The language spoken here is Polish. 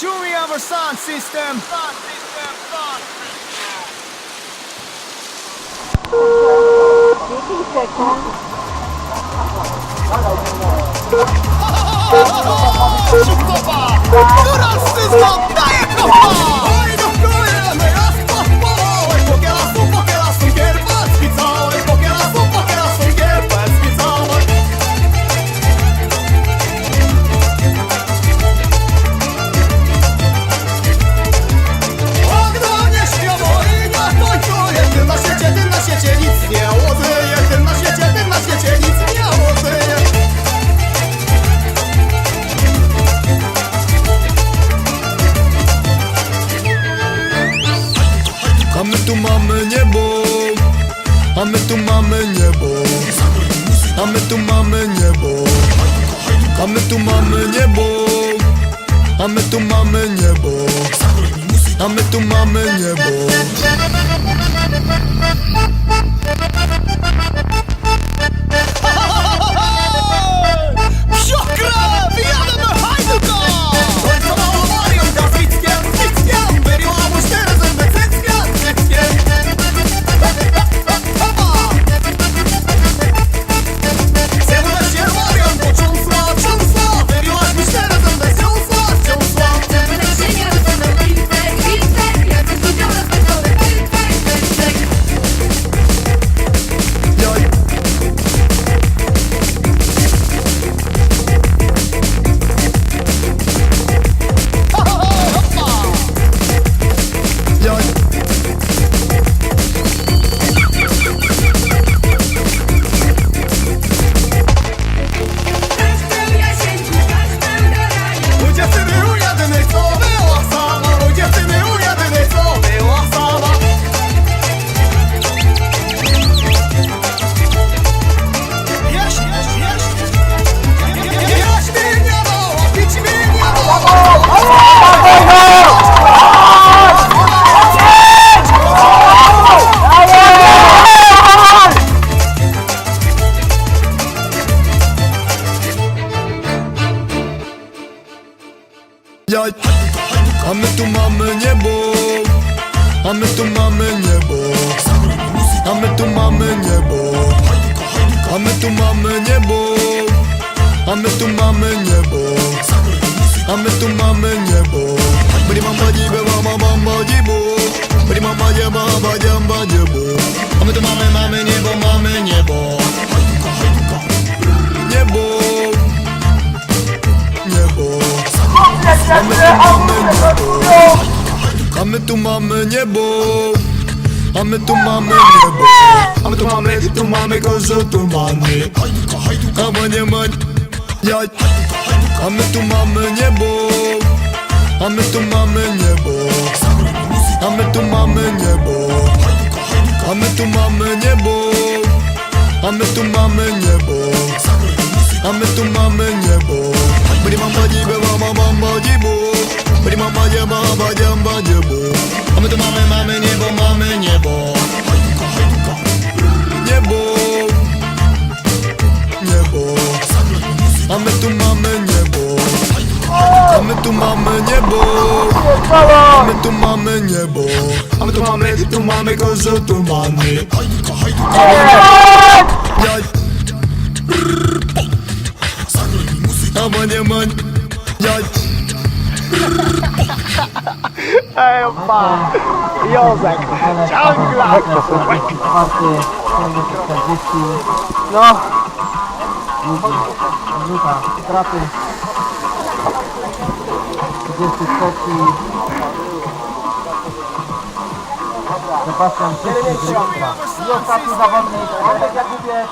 Sure, our sound system. Sound system, sound system! A my tu mamy niebo. A my tu mamy niebo. A my tu mamy niebo. A my tu mamy niebo. A my tu mamy niebo mamy niebo. A my tu mamy niebo. A my tu mamy niebo. A my tu mamy niebo. A my tu mamy niebo. A my tu mamy niebo. Bri mama dzibe mama mama dzibo Bri mama dzieba ba dziebo A my tu mamy mamy niebo mamy niebo. Niebo. Niebo. A my tu mamy niebo A my tu mamy niebo A my tu mamy, tu mamy kozo, tu mamy A my nie ma Jaj. A my tu mamy niebo A my tu mamy niebo A my tu mamy niebo A my tu mamy niebo A my tu mamy niebo tu mamy niebo. A my tu mamy niebo. A my tu mamy, tu mamy kozo, tu mamy Jaj. Aman aman Jaj. Ej, opa! Józek! 40, No, minuta, straty. 33, Sebastian Czysty, I ostatni zawodnik, Wojtek Jakubiec,